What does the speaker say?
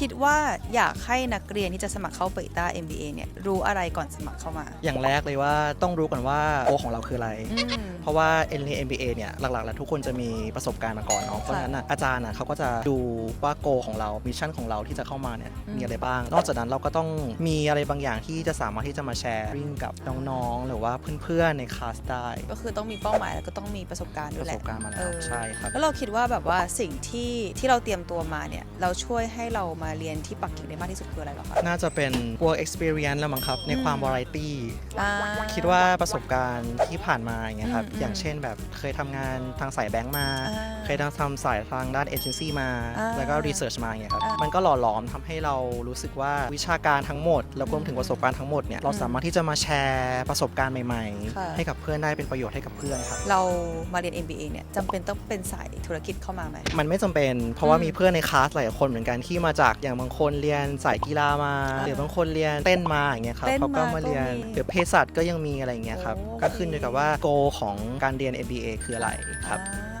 คิดว่าอยากให้นักเรียนที่จะสมัครเข้าเปิดต้า MBA เนี่ยรู้อะไรก่อนสมัครเข้ามา อย่างแรกเลยว่าต้องรู้ก่อนว่าโกของเราคืออะไร อืม เพราะว่า n MBA เนี่ยหลักๆ แล้วทุกคนจะมีประสบการณ์มาก่อนเนาะ เพราะฉะนั้นน่ะอาจารย์น่ะเขาก็จะดูว่าโกของเรา มิชชั่นของเราที่จะเข้ามาเนี่ยอืม มีอะไรบ้าง นอกจากนั้นเราก็ต้องมีอะไรบางอย่างที่จะสามารถที่จะมาแชร์ริ่งกับน้องๆ หรือว่าเพื่อนๆ ในคลาสได้ก็คือต้องมีเป้าหมายแล้วก็ต้องมีประสบการณ์ด้ปวยระแหสละบการณ์มาแล้เอวอใช่ครับ แล้วเราคิดว่าแบบว่าสิ่งที่ที่เราเตรียมตัวมาเนี่ยเราช่วยให้เรามาเรียนที่ปักกิ่งได้มากที่สุดคืออะไรเหรอคะน่าจะเป็น work experience แล้วมั้งครับ ในความ variety อ่าคิดว่าประสบการณ์ที่ผ่านมาอย่างเงี้ยครับ อืมอย่างเช่นแบบเคยทำงานทางสายแบงก์มา อ่าเคยทำทำสายทางด้านเอเจนซี่มา อ่าแล้วก็รีเสิร์ชมาอย่างเงี้ยครับ อ่ามัมันก็หล่อหลอมทำให้เรารู้สึกว่าวิชาการทั้งหมด แล้วก็รวมถึงประสบการณ์ทั้งหมดเนี่ย เราสามารถที่จะมาแชร์ประสบการณ์ใหม่ ค่ะ ๆ ให้กับเพื่อนได้เป็นประโยชน์ให้กับเพื่อนครับ เรามาเรียน MBA เนี่ยจำเป็นต้องเป็นสายธุรกิจเข้ามาไหม มันไม่จำเป็น เพราะว่าอืมมีเพื่อนในคลาสหลายคนเหมือนกันที่มาจากอย่างบางคนเรียนสายกีฬามาอ่าหรือบางคนเรียนเต้นมาอย่างเงี้ยครับเต้นเขาก็มามาเรียนก็มีหรือเภสัชก็ยังมีอะไรอย่างเงี้ยครับ โอ้ ก็ขึ้นอยู่กับว่าโกของการเรียน MBA คืออะไรครับ อ่า